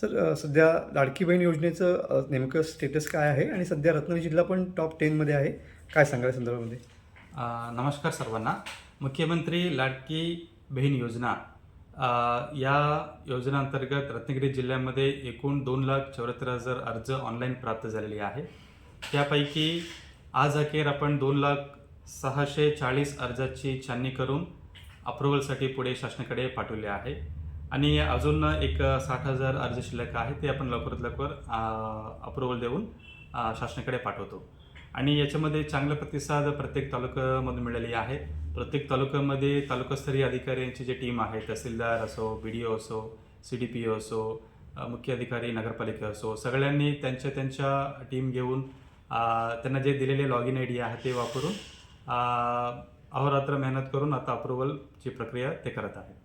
Sir सध्या लाडकी बहीण योजनेचं नेमकं स्टेटस काय आहे? आणि सध्या रत्नागिरी जिल्हा पण टॉप टेनमध्ये आहे. काय सांगाल संदर्भामध्ये? नमस्कार सर्वांना. मुख्यमंत्री लाडकी बहीण योजना या योजनेअंतर्गत रत्नागिरी जिल्ह्यामध्ये एकूण दोन लाख चौऱ्याहत्तर हजार अर्ज ऑनलाईन प्राप्त झालेले आहे. त्यापैकी आज अखेर आपण दोन लाख सहाशे चाळीस अर्जाची छाननी करून अप्रुव्हलसाठी पुढे शासनाकडे पाठवले आहे. आणि अजून एक साठ हजार अर्ज शिल्लक आहे ते आपण लवकरात लवकर अप्रुव्हल देऊन शासनाकडे पाठवतो. आणि याच्यामध्ये चांगला प्रतिसाद प्रत्येक तालुक्यामधून मिळालेली आहे. प्रत्येक तालुक्यामध्ये तालुकास्तरीय अधिकाऱ्यांची जी टीम आहे तहसीलदार असो बी डी ओ असो सी डी पी ओ असो मुख्य अधिकारी नगरपालिका असो सगळ्यांनी त्यांच्या त्यांच्या टीम घेऊन त्यांना जे दिलेले लॉग इन आय डी आहे ते वापरून अहोरात्र मेहनत करून आता अप्रुव्हलची प्रक्रिया ते करत आहे